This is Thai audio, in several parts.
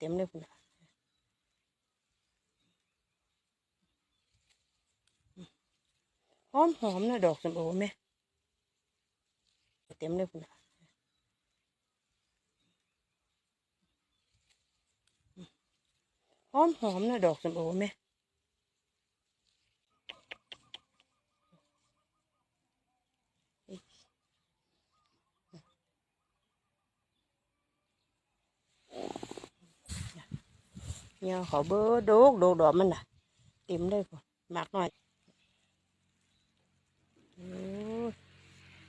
เต็มเลยพุ่นหอมหอมนะดอกสมโอไหมเต็มเลยพุ่นหอมหอมนะดอกสมโอไหม เนี่ยเขาเบอร์โดกโดกดอกมันน่ะ เต็มเลยพุ่นมากหน่อยโอ้ย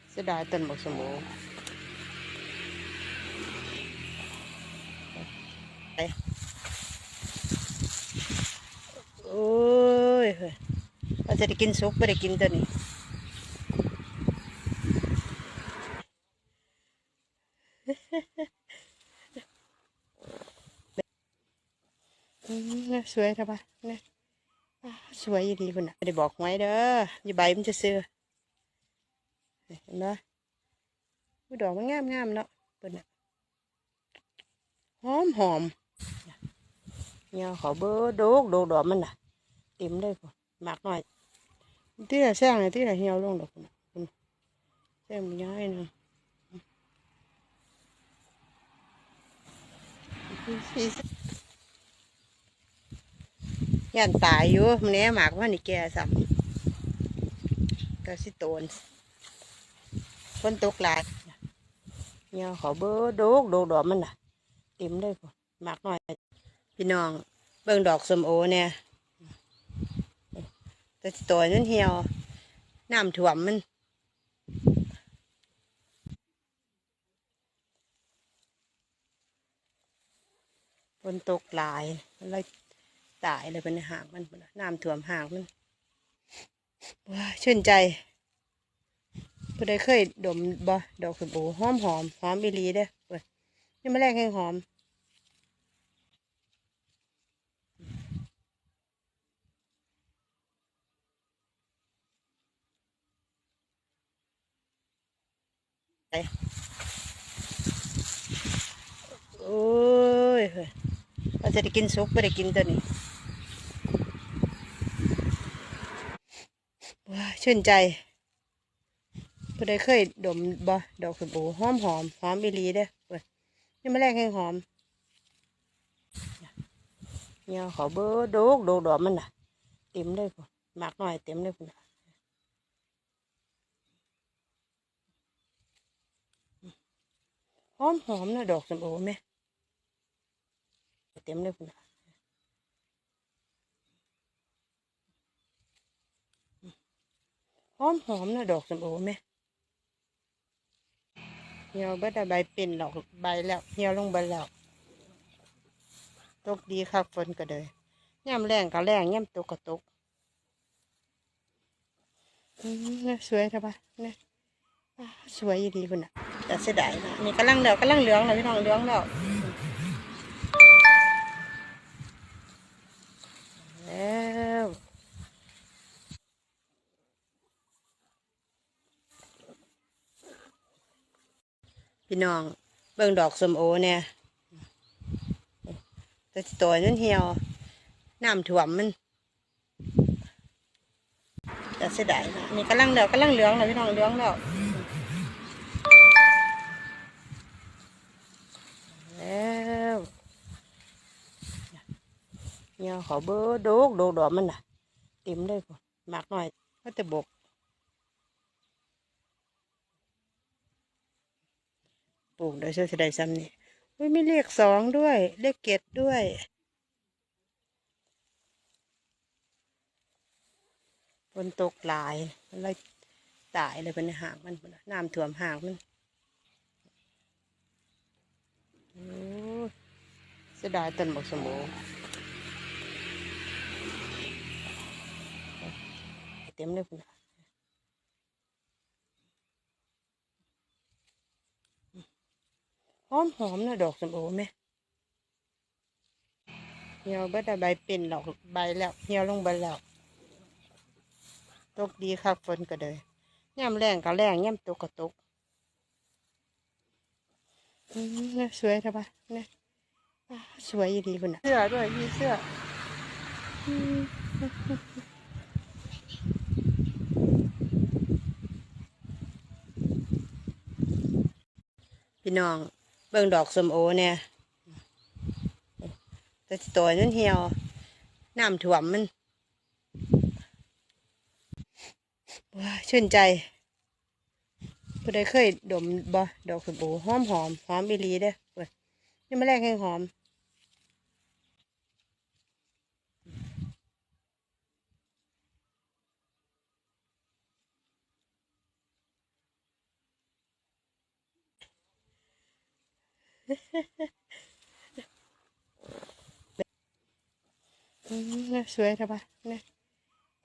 เสียดายต้นบักสมโอไปโอ้ยเฮ้ยเราจะได้กินสุกไม่ได้กินตัวนี้ อืม สวยครับปะเนี่ยสวยดีพุ่นน่ะไม่ได้บอกไว้เด้ออย่ใบมันจะเสือเห็นไหมดอกมันงามงามเนาะพุ่นน่ะหอมหอมเนี่ยขาเบอร์โดกโดกดอกมันน่ะเต็มเลยพุ่นมากหน่อยที่ละแซงเลยที่ละเหี่ยวลงดอกพุ่นน่ะพุ่นแซงมันย้ายนะสี สยันตายอยู่มันแหน่หมากว่านี่แก่ซ้ำก็สิโตนฝนตกหลายเนี่ยขาเบอร์โดกโดกดอกมันน่ะเต็มเลยพุ่นหมากหน่อย พี่น้อง เบิ่งดอกสมโอเนี่ยแต่สิโตนมันเหี่ยวน้ำท่วมมันฝนตกหลายมันเลย ตายเลยเป็นห่างมันน้ำท่วมหางมันว้าชื่นใจผู้ใดเคยดมบ่ดอกสมบูหอมหอมหอมอีลีเด้อเว้ยนี่มาแรกให้หอมไปโอ้ยเฮ้ยเราจะได้กินซุปไม่ได้กินตัวนี้ ว้า ชื่นใจผู้ใดเคยดมบ่ดอกสมบูหอมหอมหอมอีลีเด้อเว้ยนี่มาแรกให้หอมเนี่ยเขาเบอร์โดกโดกดอกมันน่ะ เต็มเลยพุ่นมากหน่อยเต็มเลยพุ่นน่ะหอมหอมนะดอกสมโอไหมเต็มเลยพุ่นน่ะห อมหอมนะดอกสมโอไหมเหี่ยวเบิดอใบเป็นหรอกใบแล้วเหี่ยวลงใบแล้วตกดีคักฝนก็เลยย่ำแรงก็แรงย่ำตกก็ตกอืมสวยครับปะนี่สวยยู่ดีคุณน่ะแต่เสียดายนะนี่กำลังเหลืองกำลังเหลืองนะพี่น้องเหลืองแล้ว พี่น้อง เบิ่งดอกสมโอเนี่ยแต่ตัวนั้นเหี่ยวน้ำท่วมมันแต่เสียดายนะนี่กำลังเหลืองกำลังเหลืองนะพี่น้องเหลืองแล้วแล้วเนี่ยเขาเบอร์โดกโดกดอกมันน่ะเต็มเลยพุ่นมากหน่อยก็จะบก ปลูกโดยเชื่อได้ซ้ำนี่อุ้ยมีเลขสองด้วย เลขเกตด้วย ฝนตกหลายมันเลยตายเลยเป็นหางมันน้ำท่วมหางมันโอ้ยเสียดายต้นบักสมโอเต็มเลยพุ่นน่ะ หอมหอมนะดอกสมโอไหมเหี่ยวเบิดอะใบเป็นหรอกใบแล้วเหี่ยวลงใบแล้วตกดีคักฝนก็เลยย่ำแรงก็แรงย่ำตกก็ตกอืมสวยครับปะเนี่ยออ่าสวยดีคุณน่ะเสื้อด้วยมีเสื้ออืมพี่น้อง เบิ่งดอกสมโอเนี่ยแต่ตัวนั้นเหี่ยวน้ำถ่วมมันว้าชื่นใจผู้ใดเคยดมบ่ดอกสมโอหอมหอมหอมอีหลีเด้อเว้ยนี่มาแรกแห้หอม สวยทำไมเนี่ย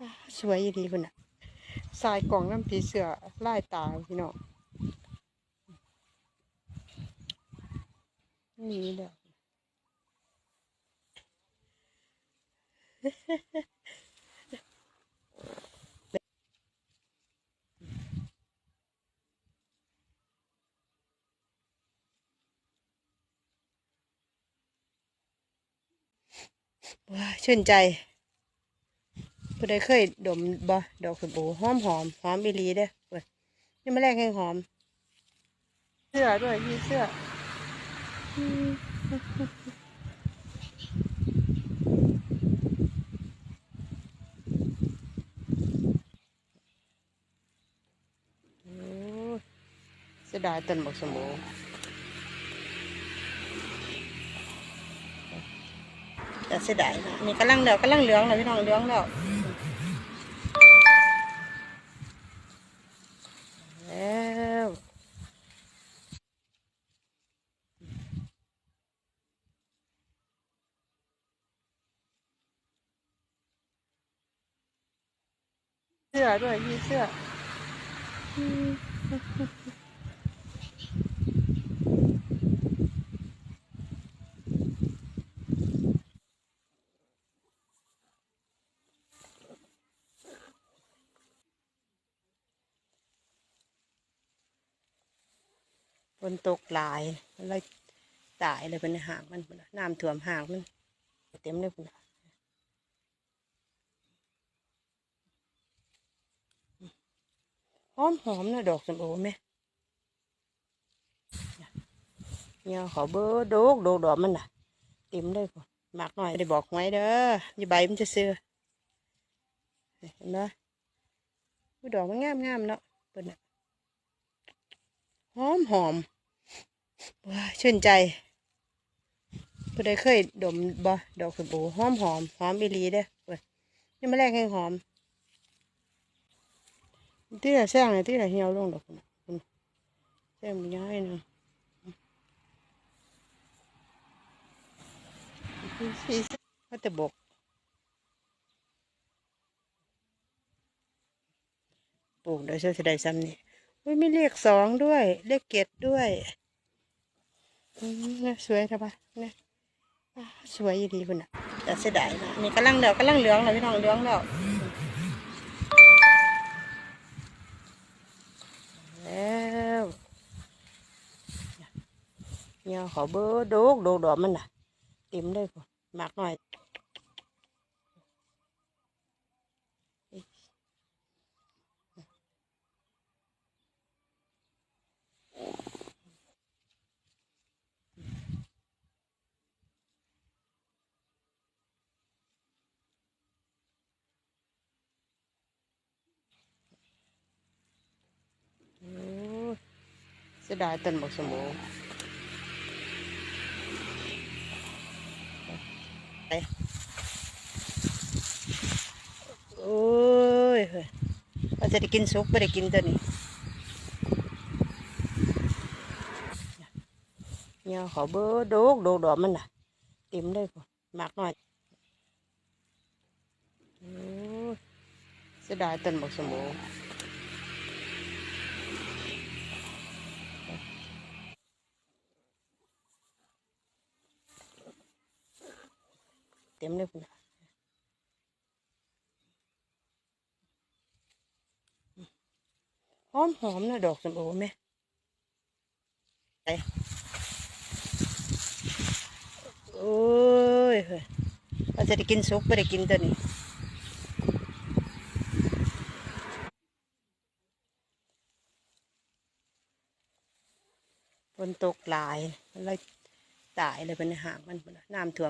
อ่าสวยดีคุณอะสายกล่องน้ำผีเสือลายตาพี่น้องนี่เด้อว้า ชื่นใจผู้ใดเคยดมบ่ดอกสมโอหอมหอมหอมอีหลีเด้อเว้ยนี่มาแรกแห้งหอม เสื้อด้วยมีเสื้ออืมโอ้เสียดายต้นบักสมโอ แต่เสียดายนะนี่กำลังเหลืองกำลังเหลืองเลยพี่น้องเหลืองแล้วแล้วเสื้อด้วยมีเสื้อ นตกหลายอะไรตายเลยเป็นหางมันน้ำท่วมหางมันเต็มเลยคุณหอมหอมนะดอกสมโอไหมเนี่ยขอเบอร์โดกโดกดอกมันน่ะเต็มเลยคุณมากหน่อยได้บอกไว้เด้ออย่าใบมันจะเสือเห็นไหมดอกมันงามงามเนาะเปิดน่ะหอมหอม ชื่นใจผู้ใดเคยดมบ่ดอกสมโอหอมหอมหอมอีลีเด้อเว้ยนี่มาแรกแห้งหอมที่ละแซงเลยที่ละเหี่ยวลงดอกคุณแซงมันย้ายเนาะก็จะบกปลูกโดยเฉพาะได้ซ้ำนี่อุ้ยไมีเลขสองด้วยเลขเกตด้วย อืมน่าสวยทำไมเนี่ยอ่าสวยดีคุณอะแต่เสียดายนะนี่กำลังเหลืองกำลังเหลืองเลยพี่น้องเหลืองแล้วแล้วเนี่ยขอเบอร์โดกโดกดอกมันน่ะเต็มเลยคุณมากหน่อย โอ้เสี ยดายต้นบักสมโอไปโอ้ยเฮ้ยว่าจะได้กินซุปไม่ได้กินตัวนี้เนี่ยขอเบอร์โดกโดกดอกมันน่ะเต็มเลยคุณมากหน่อยโอ้ยเสียดายต้นบักสมอเต็มเลยคุณหอมหอมนะดอกสมโอไหมไปโอ้ยเฮ้ยเราจะได้กินซุปไม่ได้กินตัวนี้ฝนตกหลายมันเลยตายเลยเป็นหางมันน้ำท่วม